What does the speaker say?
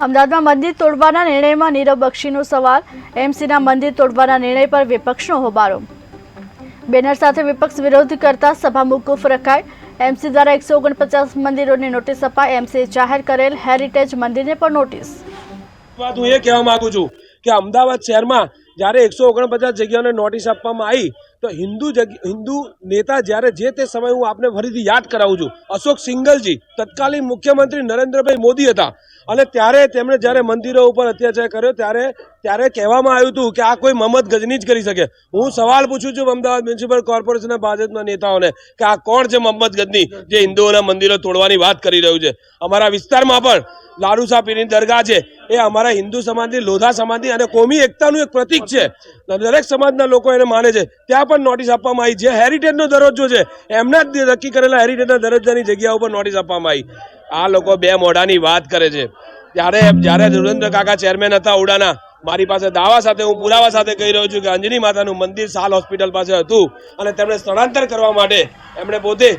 અમદાવાદમાં મંદિર તોડવાના નિર્ણયમાં નીરવ બક્ષીનો સવાલ. એમસીના મંદિર તોડવાના નિર્ણય પર વિપક્ષનો હોબાળો. બેનર સાથે વિપક્ષ વિરોધ કરતા સભા મોકૂફ રખાય. એમસી દ્વારા એકસો ઓગણપચાસ મંદિરોની નોટિસ અપાય. એમસીએ જાહેર કરેલ હેરિટેજ મંદિરને પણ નોટિસ. વાત હું એ કહેવા માંગુ છું કે અમદાવાદ શહેરમાં જ્યારે એકસો ઓગણપચાસ જગ્યાઓને નોટિસ આપવામાં આવી તો હિન્દુ હિન્દુ નેતા જ્યારે જે તે સમયે હું આપને ફરીથી યાદ કરાવું છું, અશોક સિંગલજી, તત્કાલીન મુખ્યમંત્રી નરેન્દ્રભાઈ મોદી હતા. અને ત્યારે તેમણે જ્યારે મંદિરો ઉપર અત્યાચાર કર્યો, ત્યારે ત્યારે કહેવામાં આવ્યું હતું કે આ કોઈ મહમદ ગજની જ કરી શકે. હું સવાલ પૂછું છું અમદાવાદ મ્યુનિસિપલ કોર્પોરેશનના ભાજપના નેતાઓને કે આ કોણ છે મોહમ્મદ ગજની જે હિન્દુઓના મંદિરો તોડવાની વાત કરી રહ્યું છે? અમારા વિસ્તારમાં પણ લાડુસા પીરની દરગાહ છે. એ અમારા હિન્દુ સમાજની, લોધા સમાજની અને કોમી એકતાનું એક પ્રતીક છે. દરેક સમાજના લોકો એને માને છે. ત્યાં પણ નોટિસ આપવામાં આવી. જે હેરિટેજનો દરજ્જો છે, એમના જ નક્કી કરેલા હેરિટેજના દરજ્જાની જગ્યા ઉપર નોટિસ આપવામાં આવી. આ લોકો બે મોઢાની વાત કરે છે. ત્યારે જ્યારે ધુરેન્દ્ર કાકા ચેરમેન હતા ઉડાના, મારી પાસે દાવા સાથે, હું પુરાવા સાથે કહી રહ્યો છું કે અંજની માતાનું મંદિર સાલ હોસ્પિટલ પાસે હતું અને તેમણે સ્થળાંતર કરવા માટે એમણે પોતે